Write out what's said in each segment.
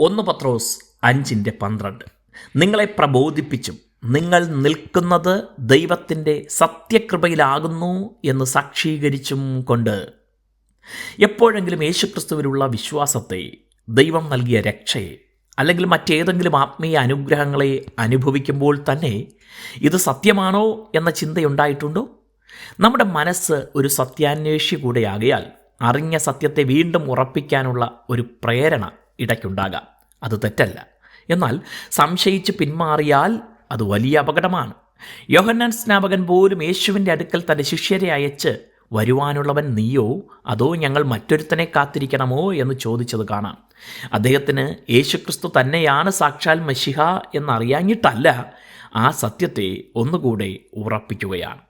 ഒന്ന് പത്രോസ് അഞ്ചിന്റെ പന്ത്രണ്ട്. നിങ്ങളെ പ്രബോധിപ്പിച്ചും നിങ്ങൾ നിൽക്കുന്നത് ദൈവത്തിന്റെ സത്യകൃപയിലാകുന്നു എന്ന് സാക്ഷീകരിച്ചും കൊണ്ട് എപ്പോഴെങ്കിലും യേശുക്രിസ്തുവിലുള്ള വിശ്വാസത്തെ ദൈവം നൽകിയ രക്ഷയെ അല്ലെങ്കിൽ മറ്റേതെങ്കിലും ആത്മീയ അനുഗ്രഹങ്ങളെ അനുഭവിക്കുമ്പോൾ തന്നെ ഇത് സത്യമാണോ എന്ന ചിന്തയുണ്ടായിട്ടുണ്ടോ? നമ്മുടെ മനസ്സ് ഒരു സത്യാന്വേഷി കൂടെയാകയാൽ അറിഞ്ഞ സത്യത്തെ വീണ്ടും ഉറപ്പിക്കാനുള്ള ഒരു പ്രേരണ ഇടയ്ക്കുണ്ടാകാം. അത് തെറ്റല്ല. എന്നാൽ സംശയിച്ച് പിന്മാറിയാൽ അത് വലിയ അപകടമാണ്. യോഹന്നാൻ സ്നാപകൻ പോലും യേശുവിന്റെ അടുക്കൽ തന്റെ ശിഷ്യരെ അയച്ച് വരുവാനുള്ളവൻ നീയോ? അതോ ഞങ്ങൾ മറ്റൊരുത്തനെ കാത്തിരിക്കണമോ? എന്ന് ചോദിച്ചത് കാണാം. അദ്ദേഹത്തിന് യേശുക്രിസ്തു തന്നെയാണ് സാക്ഷാൽ മഷിഹ എന്നറിയാഞ്ഞിട്ടല്ല ആ സത്യത്തെ ഒന്നുകൂടെ ഉറപ്പിക്കുകയാണ്.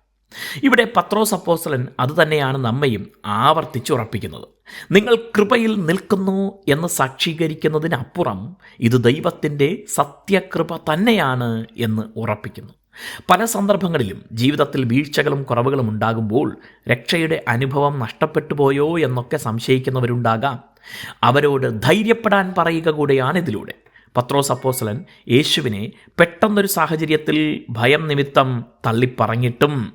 ഇവിടെ പത്രോസ് അപ്പോസ്തലൻ അതുതന്നെയാണ് നമ്മയും ആവർത്തിച്ചുറപ്പിക്കുന്നത്. നിങ്ങൾ കൃപയിൽ നിൽക്കുന്നു എന്ന് സാക്ഷീകരിക്കുന്നതിനപ്പുറം ഇത് ദൈവത്തിന്റെ സത്യകൃപ തന്നെയാണ് എന്ന് ഉറപ്പിക്കുന്നു. പല സന്ദർഭങ്ങളിലും ജീവിതത്തിൽ വീഴ്ചകളും കുറവുകളും ഉണ്ടാകുമ്പോൾ രക്ഷയുടെ അനുഭവം നഷ്ടപ്പെട്ടു പോയോ എന്നൊക്കെ സംശയിക്കുന്നവരുണ്ടാകാം. അവരോട് ധൈര്യപ്പെടാൻ പറയുക കൂടെയാണ് ഇതിലൂടെ. പത്രോസ് അപ്പോസലൻ യേശുവിനെ പെട്ടെന്നൊരു സാഹചര്യത്തിൽ ഭയം നിമിത്തം തള്ളിപ്പറഞ്ഞിട്ടും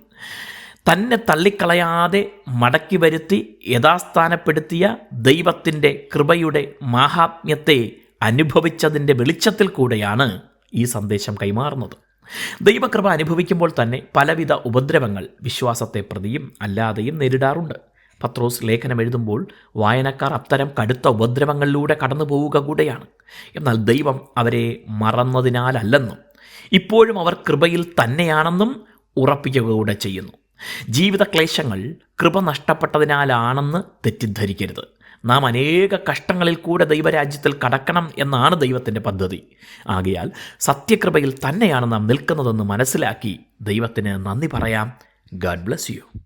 തന്നെ തള്ളിക്കളയാതെ മടക്കി വരുത്തി യഥാസ്ഥാനപ്പെടുത്തിയ ദൈവത്തിന്റെ കൃപയുടെ മാഹാത്മ്യത്തെ അനുഭവിച്ചതിന്റെ വെളിച്ചത്തിൽ കൂടെയാണ് ഈ സന്ദേശം കൈമാറുന്നത്. ദൈവകൃപ അനുഭവിക്കുമ്പോൾ തന്നെ പലവിധ ഉപദ്രവങ്ങൾ വിശ്വാസത്തെ പ്രതിയും അല്ലാതെയും നേരിടാറുണ്ട്. പത്രോസ് ലേഖനം എഴുതുമ്പോൾ വായനക്കാർ അത്തരം കടുത്ത ഉപദ്രവങ്ങളിലൂടെ കടന്നു പോവുക കൂടെയാണ്. എന്നാൽ ദൈവം അവരെ മറന്നതിനാലല്ലെന്നും ഇപ്പോഴും അവർ കൃപയിൽ തന്നെയാണെന്നും ഉറപ്പിക്കുക കൂടെ ചെയ്യുന്നു. ജീവിത ക്ലേശങ്ങൾ കൃപ നഷ്ടപ്പെട്ടതിനാലാണെന്ന് തെറ്റിദ്ധരിക്കരുത്. നാം അനേക കഷ്ടങ്ങളിൽ കൂടെ ദൈവരാജ്യത്തിൽ കടക്കണം എന്നാണ് ദൈവത്തിന്റെ പദ്ധതി. ആകയാൽ സത്യകൃപയിൽ തന്നെയാണ് നാം നിൽക്കുന്നതെന്ന് മനസ്സിലാക്കി ദൈവത്തിന് നന്ദി പറയാം. God bless you.